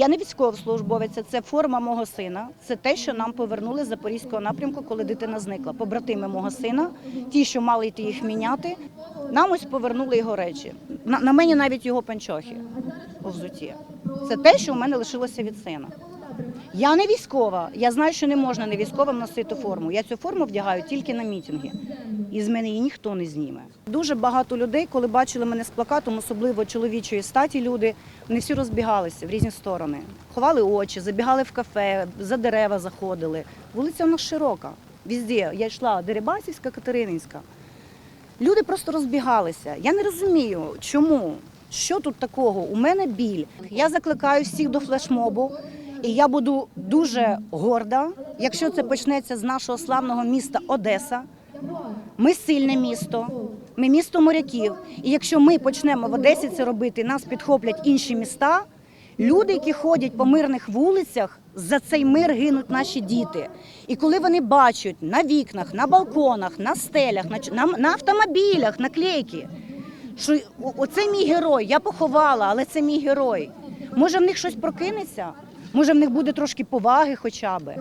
Я не військовослужбовець, це форма мого сина. Це те, що нам повернули з запорізького напрямку, коли дитина зникла. Побратими мого сина, ті, що мали йти їх міняти, нам ось повернули його речі. На, на мені навіть його панчохи у взуті. Це те, що у мене лишилося від сина. Я не військова. Я знаю, що не можна не військовим носити форму. Я цю форму вдягаю тільки на мітинги. І з мене її ніхто не зніме. Дуже багато людей, коли бачили мене з плакатом, особливо чоловічої статі, люди вони всі розбігалися в різні сторони. Ховали очі, забігали в кафе, за дерева заходили. Вулиця у нас широка. Візде. Я йшла Дерибасівська, Катерининська. Люди просто розбігалися. Я не розумію, чому, що тут такого. У мене біль. Я закликаю всіх до флешмобу, і я буду дуже горда, якщо це почнеться з нашого славного міста Одеса. Ми сильне місто, ми місто моряків. І якщо ми почнемо в Одесі це робити, нас підхоплять інші міста. Люди, які ходять по мирних вулицях, за цей мир гинуть наші діти. І коли вони бачать на вікнах, на балконах, на стелях, на, на, автомобілях, наклейки, що оце мій герой, я поховала, але це мій герой. Може, в них щось прокинеться? Може, в них буде трошки поваги хоча би.